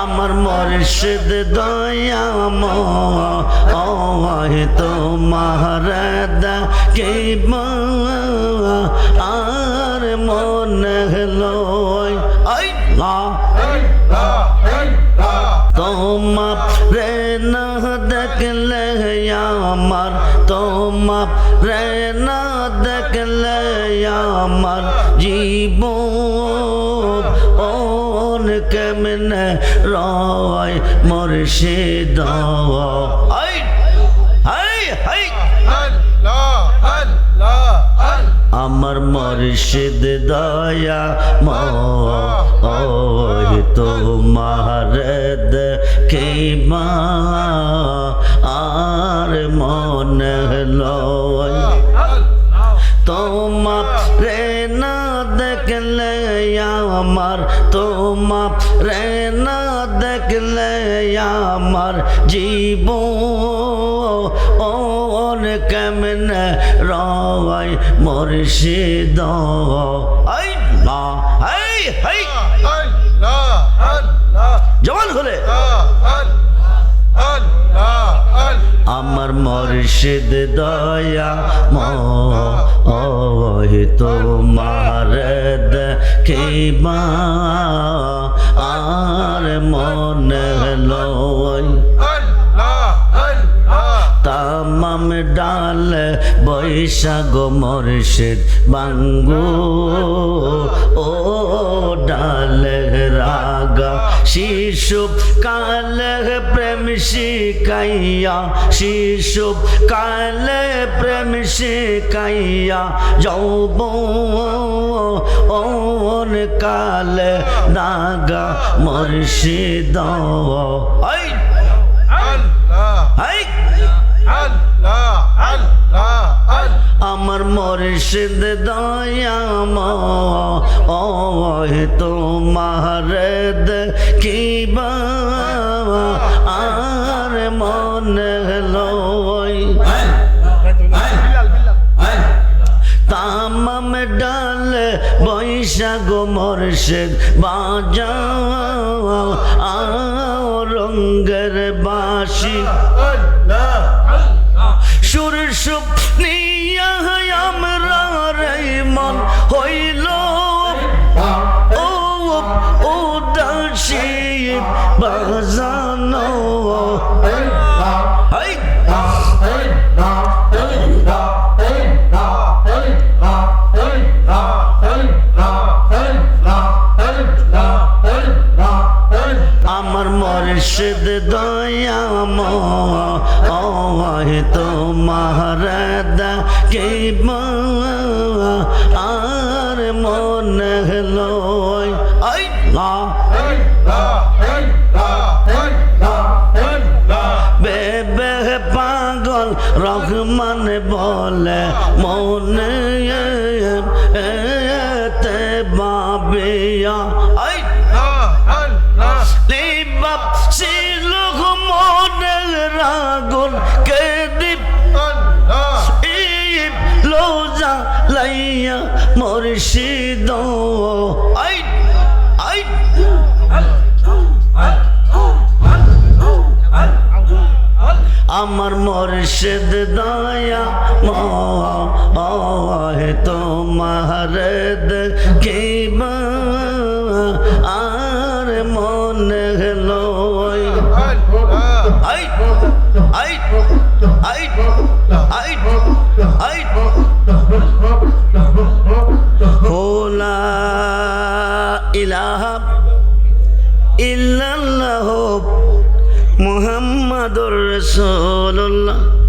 আমার মর্শিদ দয়াম তোমার দেখিব আর মনে লয়। তোমার রে না দেখলে আমার, তোমার রে না দেখলে আমার জীব ওন কেমনে রয় মুর্শিদ? আমার মর্শিদ দয়া মোহ তোমার দেখিবা আর মনে লয় আমার তোমার রে না দেখলে আমার জীব ওন কেমন রয় মুর্শিদ। মা হাই হাই জবান খুলে আমার মর্শিদ দয়া মোহ তোমার দেখিবা, আর মনে লয় তামাম ডাল বৈশাখ মর্শিদ বাঙ্গু, ও ডাল রাগা শিশু কাল প্রেম শিকাইয়া শিশু কাল প্রেম শিকাইয়া যৌব ওন কাল নাগা মর্শিদ। আই আই আমার মর্শিদ দয়াম ও তোমার কিবা আর মনে লয় তামাম ডাল বৈশাখ মর্শিদ বাজাও রঙ্গের বাসি সুর সুপ বাজানো। আমার মর্শিদ দয়াম তোমার দেখিব আর বাবিয়া আমার মুর্শিদ দয়া মোহ তোমার দেখিবা আর মনে লয় আই আই আই আই আই হোলা ইলাহা ইল্লাল্লাহ। মুহাম্মাদুর রাসূলুল্লাহ।